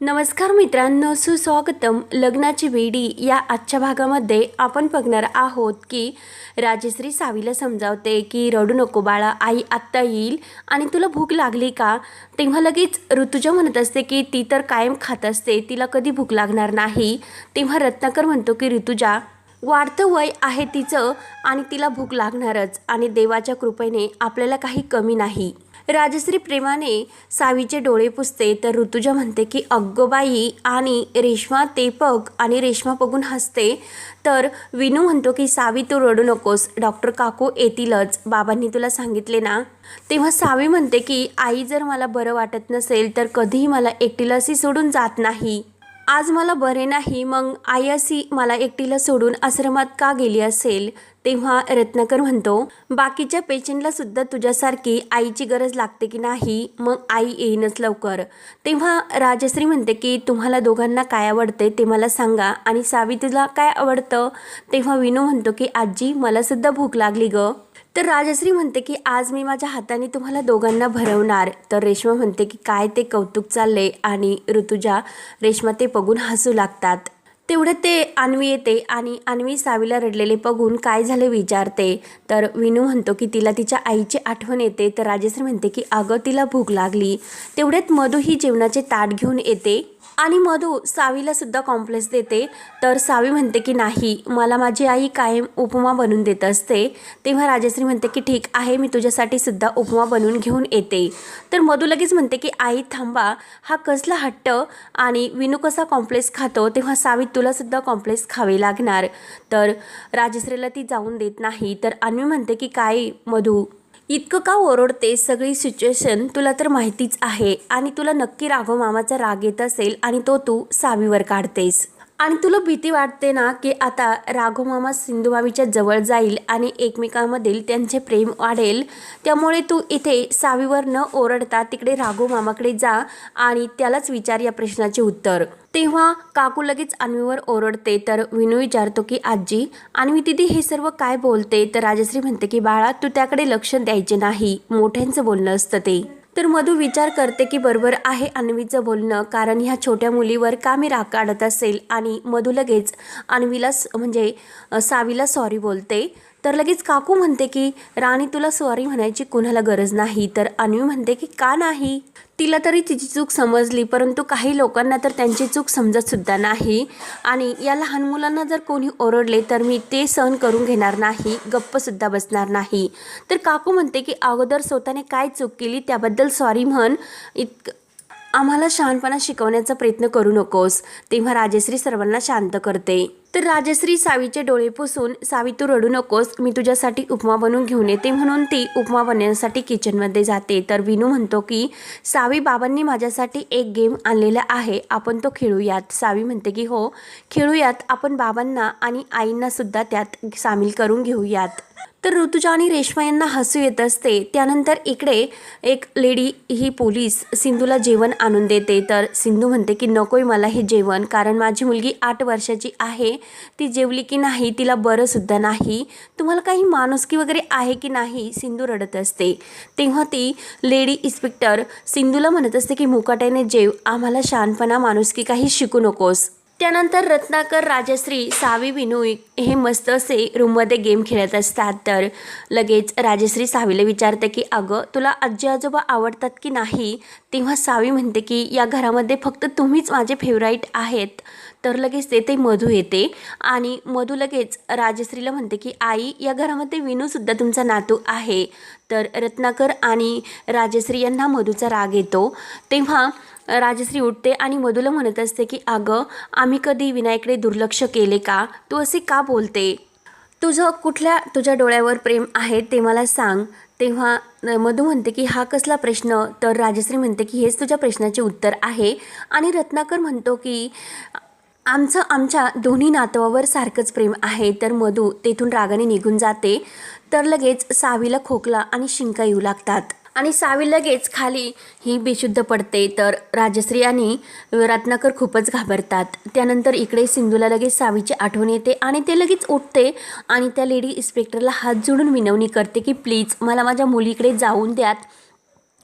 नमस्कार मित्रांनो सुस्वागतम. लग्नाची वेडी या आजच्या भागामध्ये आपण बघणार आहोत की राजश्री सावीला समजावते की रडू नको बाळा आई आत्ता येईल आणि तुला भूक लागली का? तेव्हा लगेच ऋतुजा म्हणत असते की ती तर कायम खात असते तिला कधी भूक लागणार नाही. तेव्हा रत्नाकर म्हणतो की ऋतुजा वाढतं वय आहे तिचं आणि तिला भूक लागणारच आणि देवाच्या कृपेने आपल्याला काही कमी नाही. राजश्री प्रेमाने सावीचे डोळे पुसते तर ऋतुजा म्हणते की अग्गोबाई आणि रेश्मा ते आणि रेश्मा बघून हसते. तर विनू म्हणतो की सावी तू रडू नकोस. डॉक्टर काकू येतीलच. बाबांनी तुला सांगितले ना? तेव्हा सावी म्हणते की आई जर मला बरं वाटत नसेल तर कधीही मला एकटीलासी सोडून जात नाही. आज मला बरे नाही मग आई मला एकटीला सोडून आश्रमात का गेली असेल? तेव्हा रत्नाकर म्हणतो बाकीच्या पेशंटला सुद्धा तुझ्यासारखी आईची गरज लागते की नाही? मग आई येईनच लवकर. तेव्हा राजश्री म्हणते की तुम्हाला दोघांना काय आवडते ते मला सांगा आणि सावी काय आवडतं? तेव्हा विनू म्हणतो की आजी मलासुद्धा भूक लागली ग. तर राजश्री म्हणते की आज मी माझ्या हाताने तुम्हाला दोघांना भरवणार. तर रेश्मा म्हणते की काय ते कौतुक चालले आणि ऋतुजा रेश्मा ते बघून हसू लागतात. तेवढं ते अन्वी येते आणि अन्वी सावीला रडलेले बघून काय झाले विचारते. तर विनू म्हणतो की तिला तिच्या आईची आठवण येते. तर राजश्री म्हणते की अगं तिला भूक लागली. तेवढ्यात मधू ही जेवणाचे ताट घेऊन येते. आणि मधू सावीला सुद्धा कॉम्प्लेक्स देते. तर सावी म्हणते की नाही मला माझी आई कायम उपमा बनवून देत असते. तेव्हा राजश्री म्हणते की ठीक आहे मी तुझ्यासाठी सुद्धा उपमा बनवून घेऊन येते. तर मधू लगेच म्हणते की आई थांबा हा कसला हट्ट आणि विनू कसा कॉम्प्लेक्स खातो तेव्हा सावी तुलासुद्धा कॉम्प्लेक्स खावे लागणार. तर राजश्रीला ती जाऊन देत नाही. तर अन्वी म्हणते की काय मधू इतकं का ओरडते? सगळी सिच्युएशन तुला तर माहितीच आहे. आणि तुला नक्की राघव मामाचा राग येत असेल आणि तो तू सावीवर काढतेस. आणि तुला भीती वाटते ना की आता राघोमामा मामा जवळ जाईल आणि एकमेकांमधील त्यांचे प्रेम वाढेल त्यामुळे तू इथे सावीवर न ओरडता तिकडे राघोमामाकडे जा आणि त्यालाच विचार या प्रश्नाचे उत्तर. तेव्हा काकू लगेच अन्वीवर ओरडते तर विनू विचारतो की आजी अन्वी दिदी हे सर्व काय बोलते? तर राजश्री म्हणते की बाळा तू त्याकडे लक्ष द्यायचे नाही. मोठ्यांचं बोलणं असतं ते. तर मधू विचार करते की बरोबर आहे अन्वीचं बोलणं कारण ह्या छोट्या मुलीवर का मी राग काढत असेल आणि मधू लगेच अन्वीला स- म्हणजे सावीला सॉरी बोलते. तर लगेच काकू म्हणते की राणी तुला सॉरी म्हणायची कुणाला गरज नाही. तर अन्वी म्हणते की का नाही? तिला तरी तिची चूक समजली परंतु काही लोकांना तर त्यांची चूक समजतसुद्धा नाही. आणि या लहान मुलांना जर कोणी ओरडले तर मी ते सहन करून घेणार नाही गप्पसुद्धा बसणार नाही. तर काकू म्हणते की अगोदर स्वतःने काय चूक केली त्याबद्दल सॉरी म्हण. इत आम्हाला शहाणपणा शिकवण्याचा प्रयत्न करू नकोस तेव्हा राजश्री सर्वांना शांत करते. तर राजश्री सावीचे डोळे पुसून सावी तू रडू नकोस. मी तुझ्यासाठी उपमा बनवून घेऊन येते. म्हणून ती उपमा बनवण्यासाठी किचनमध्ये जाते. तर विनू म्हणतो की सावी बाबांनी माझ्यासाठी एक गेम आणलेला आहे. आपण तो खेळूयात. सावी म्हणते की हो खेळूयात. आपण बाबांना आणि आईंनासुद्धा त्यात सामील करून घेऊयात. तर ऋतुजा आणि रेश्मा यांना हसू येत असते. त्यानंतर इकडे एक लेडी ही पोलीस सिंधूला जेवण आणून देते. तर सिंधू म्हणते की नकोय मला हे जेवण. कारण माझी मुलगी आठ वर्षाची आहे. ती जेवली की नाही तिला बरं सुद्धा नाही. तुम्हाला काही माणुसकी वगैरे आहे की नाही? सिंधू रडत असते. तेव्हा ती लेडी इन्स्पेक्टर सिंधूला म्हणत असते की मुकाट्याने जेव आम्हाला शहाणपणा माणुसकी काही शिकू नकोस. त्यानंतर रत्नाकर राजश्री सावी विनोई हे मस्त असे रूममध्ये गेम खेळत असतात. तर लगेच राजश्री सावीला विचारते की अगं तुला आजी आजोबा आवडतात की नाही? तेव्हा सावी म्हणते की या घरामध्ये फक्त तुम्हीच माझे फेवराईट आहेत. तर लगेच तेथे मधू येते. आणि मधू लगेच राजश्रीला म्हणते की आई या घरामध्ये विनूसुद्धा तुमचा नातू आहे. तर रत्नाकर आणि राजश्री यांना मधूचा राग येतो. तेव्हा राजश्री उठते आणि मधूला म्हणत असते की अगं आम्ही कधी विनायकडे दुर्लक्ष केले का? तू असे का बोलते? तुझं कुठल्या तुझ्या डोळ्यावर प्रेम आहे ते मला सांग. तेव्हा मधू म्हणते की हा कसला प्रश्न? तर राजश्री म्हणते की हेच तुझ्या प्रश्नाचे उत्तर आहे. आणि रत्नाकर म्हणतो की आमचं आमच्या दोन्ही नातवावर सारखंच प्रेम आहे. तर मधू तेथून रागाने निघून जाते. तर लगेच सावीला खोकला आणि शिंका येऊ लागतात. आणि सावी लगेच खाली ही बेशुद्ध पडते. तर राजश्री आणि रत्नाकर खूपच घाबरतात. त्यानंतर इकडे सिंधूला लगेच सावीची आठवण येते आणि ते लगेच उठते आणि त्या लेडी इन्स्पेक्टरला हात जोडून विनवणी करते की प्लीज मला माझ्या मुलीकडे जाऊन द्यात.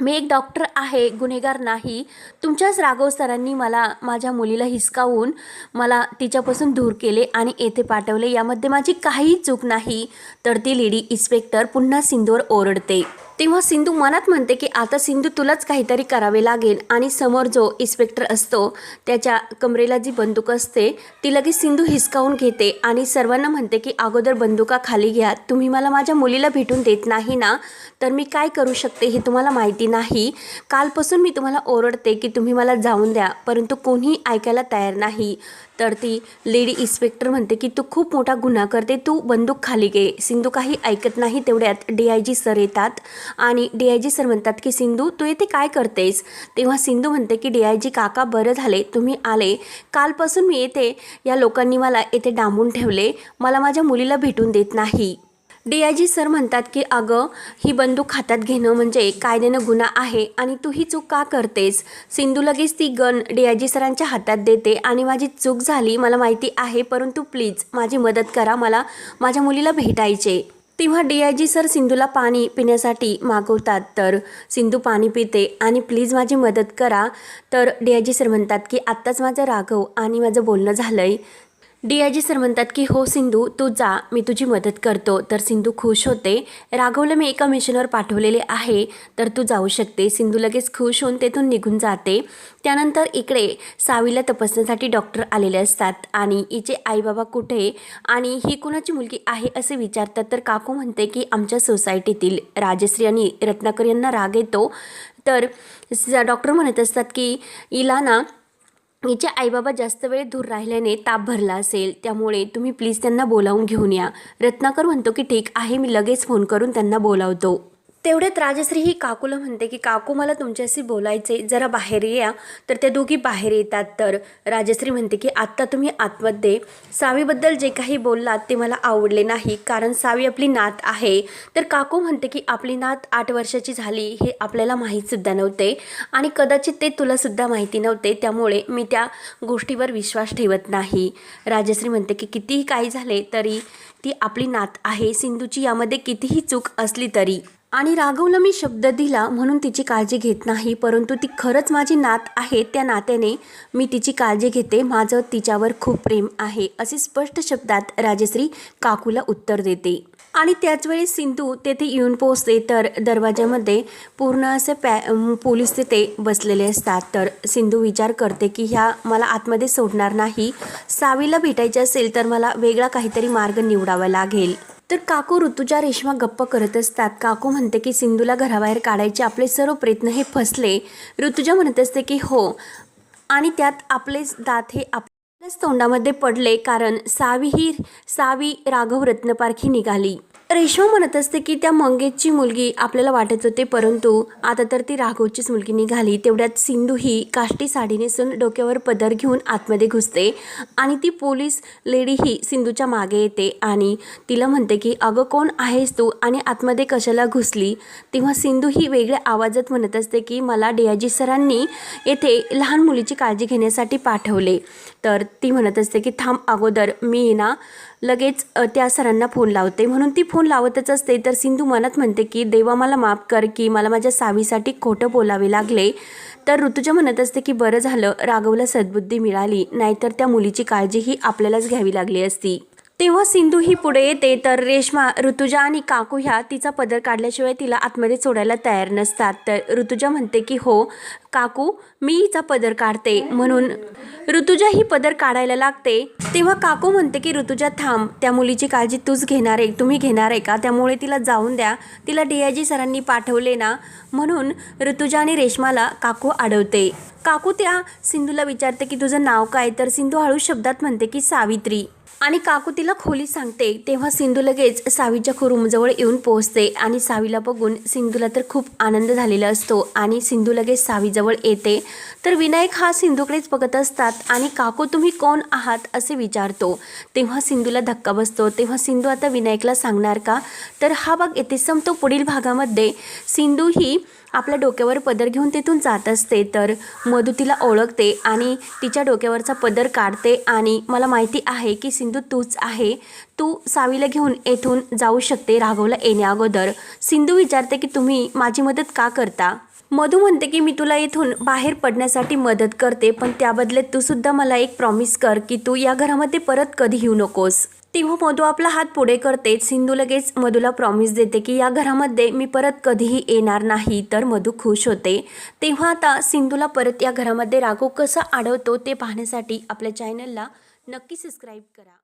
मी एक डॉक्टर आहे गुन्हेगार नाही. तुमच्याच राघव सरांनी मला माझ्या मुलीला हिसकावून मला तिच्यापासून दूर केले आणि येथे पाठवले. यामध्ये माझी काहीही चूक नाही. तर ती लेडी इन्स्पेक्टर पुन्हा सिंदूर ओरडते. तेव्हा सिंधू मनात म्हणते की आता सिंधू तुलाच काहीतरी करावे लागेल आणि समोर जो इन्स्पेक्टर असतो त्याच्या कमरेला जी बंदूक असते ती लगेच सिंधू हिसकावून घेते आणि सर्वांना म्हणते की अगोदर बंदुका खाली घ्या. तुम्ही मला माझ्या मुलीला भेटून देत नाही ना तर मी काय करू शकते हे तुम्हाला माहिती नाही. कालपासून मी तुम्हाला ओरडते की तुम्ही मला जाऊन द्या परंतु कोणीही ऐकायला तयार नाही. तर ती लेडी इन्स्पेक्टर म्हणते की तू खूप मोठा गुन्हा करते. तू बंदूक खाली घे. सिंधू काही ऐकत नाही तेवढ्यात डी आय जी सर येतात. आणि डी आय जी सर म्हणतात की सिंधू तू येथे काय करतेस? तेव्हा सिंधू म्हणते की डी आय जी काका बरं झाले तुम्ही आले. कालपासून मी येते या लोकांनी मला येथे डांबून ठेवले. मला माझ्या मुलीला भेटून देत नाही. डी आय जी सर म्हणतात की अगं ही बंदूक हातात घेणं म्हणजे कायद्यानं गुन्हा आहे आणि तू ही चूक का करतेस? सिंधू लगेच ती गन डी आय जी सरांच्या हातात देते आणि माझी चूक झाली मला माहिती आहे परंतु प्लीज माझी मदत करा मला माझ्या मुलीला भेटायचे. तेव्हा डी आय जी सर सिंधूला पाणी पिण्यासाठी मागवतात. तर सिंधू पाणी पिते आणि प्लीज माझी मदत करा. तर डी आय जी सर म्हणतात की आत्ताच माझं राघव आणि माझं बोलणं झालं आहे डी आय जी सर म्हणतात की हो सिंधू तू जा मी तुझी मदत करतो. तर सिंधू खुश होते. राघवला मी एका मिशनवर पाठवलेले आहे तर तू जाऊ शकते. सिंधू लगेच खुश होऊन तेथून निघून जाते. त्यानंतर इकडे सावीला तपासण्यासाठी डॉक्टर आलेले असतात आणि हिचे आईबाबा कुठे? आणि ही कुणाची मुलगी आहे असे विचारतात. तर काकू म्हणते की आमच्या सोसायटीतील राजश्री आणि रत्नाकर यांना राग येतो. तर डॉक्टर म्हणत असतात की हिला ना हिचे आईबाबा जास्त वेळ दूर राहिल्याने ताप भरला असेल. त्यामुळे तुम्ही प्लीज त्यांना बोलावून घेऊन या. रत्नाकर म्हणतो की ठीक आहे मी लगेच फोन करून त्यांना बोलावतो. तेवढ्यात राजश्री ही काकूला म्हणते की काकू मला तुमच्याशी बोलायचे जरा बाहेर या. तर त्या दोघी बाहेर येतात. तर राजश्री म्हणते की आत्ता तुम्ही आतमध्ये सावीबद्दल जे काही बोललात ते मला आवडले नाही कारण सावी आपली नात आहे. तर काकू म्हणते की आपली नात आठ वर्षाची झाली हे आपल्याला माहीतसुद्धा नव्हते. आणि कदाचित ते तुलासुद्धा माहिती नव्हते. त्यामुळे मी त्या गोष्टीवर विश्वास ठेवत नाही. राजश्री म्हणते की कितीही काही झाले तरी ती आपली नात आहे. सिंधूची यामध्ये कितीही चूक असली तरी आणि राघवला मी शब्द दिला म्हणून तिची काळजी घेत नाही परंतु ती खरंच माझी नात आहे त्या नात्याने मी तिची काळजी घेते माझं तिच्यावर खूप प्रेम आहे असे स्पष्ट शब्दात राजश्री काकूला उत्तर देते. आणि त्याचवेळी सिंधू तेथे येऊन पोचते तर दरवाज्यामध्ये पूर्ण असे पॅ पोलीस तिथे बसलेले असतात. तर सिंधू विचार करते की ह्या मला आतमध्ये सोडणार नाही सावीला भेटायचे असेल तर मला वेगळा काहीतरी मार्ग निवडावा लागेल. तर काकू ऋतुजा रेश्मा गप्प करत असतात. काकू म्हणते की सिंधूला घराबाहेर काढायचे आपले सर्व प्रयत्न हे फसले. ऋतुजा म्हणत असते की हो. आणि त्यात आपलेच दात हे आपल्याच तोंडामध्ये पडले कारण सावी ही सावी राघव रत्नपारखी निघाली. रेश्मा म्हणत असते की त्या मंगेशची मुलगी आपल्याला वाटत होते परंतु आता तर ती राघवचीच मुलगी निघाली. तेवढ्यात सिंधू ही काष्टी साडी नेसून डोक्यावर पदर घेऊन आतमध्ये घुसते आणि ती पोलीस लेडी ही सिंधूच्या मागे येते आणि तिला म्हणते की अगं कोण आहेस तू? आणि आतमध्ये कशाला घुसली? तेव्हा सिंधू ही वेगळ्या आवाजात म्हणत असते की मला डियाजी सरांनी येथे लहान मुलीची काळजी घेण्यासाठी पाठवले. तर ती म्हणत असते की थांब अगोदर मी ना. लगेच त्या सरांना फोन लावते. म्हणून ती फोन लावतच असते. तर सिंधू मनात म्हणते की देवा मला माफ कर की मला माझ्या सावीसाठी खोटं बोलावे लागले. तर ऋतुजा म्हणत असते की बरं झालं राघवला सद्बुद्धी मिळाली. नाहीतर त्या मुलीची काळजी ही आपल्यालाच घ्यावी लागली असती. तेव्हा सिंधू ही पुढे येते तर रेश्मा ऋतुजा आणि काकू ह्या तिचा पदर काढल्याशिवाय तिला आतमध्ये सोडायला तयार नसतात. तर ऋतुजा म्हणते की हो काकू मी हिचा पदर काढते. म्हणून ऋतुजा ही पदर काढायला लागते. तेव्हा काकू म्हणते की ऋतुजा थांब त्या मुलीची काळजी तूच घेणार आहे तुम्ही घेणार आहे का? त्यामुळे तिला जाऊन द्या. तिला डी आय जी सरांनी पाठवले ना. म्हणून ऋतुजा आणि रेश्माला काकू अडवते काकू त्या सिंधूला विचारते की तुझं नाव काय? तर सिंधू हळू शब्दात म्हणते की सावित्री. आणि काकू तिला खोली सांगते. तेव्हा सिंधू लगेच सावीच्या खुरूमजवळ येऊन पोहोचते आणि सावीला बघून सिंधूला तर खूप आनंद झालेला असतो आणि सिंधू लगेच सावीजवळ येते. तर विनायक हा सिंधूकडेच बघत असतात आणि काकू तुम्ही कोण आहात? असे विचारतो. तेव्हा सिंधूला धक्का बसतो. तेव्हा सिंधू आता विनायकला सांगणार का? तर हा भाग येथे संपतो. पुढील भागामध्ये सिंधू ही आपल्या डोक्यावर पदर घेऊन तिथून जात असते. तर मधू तिला ओळखते आणि तिच्या डोक्यावरचा पदर काढते आणि मला माहिती आहे की सिंधू तूच आहे. तू सावीला घेऊन येथून जाऊ शकते राघवला येण्याअगोदर सिंधू विचारते की तुम्ही माझी मदत का करता? मधू म्हणते की मी तुला इथून बाहेर पडण्यासाठी मदत करते पण त्याबदल्यात तू सुद्धा मला एक प्रॉमिस कर की तू या घरामध्ये परत कधी येऊ नकोस. तेव्हा मधू आपला हात पुढे करते. सिंधू लगेच मधूला प्रॉमिस देते की या घरामध्ये मी परत कधीही येणार नाही. तर मधू खुश होते. तेव्हा आता सिंधूला परत या घरामध्ये राघव कसा अडवतो ते पाहण्यासाठी आपल्या चॅनलला नक्की सबस्क्राईब करा.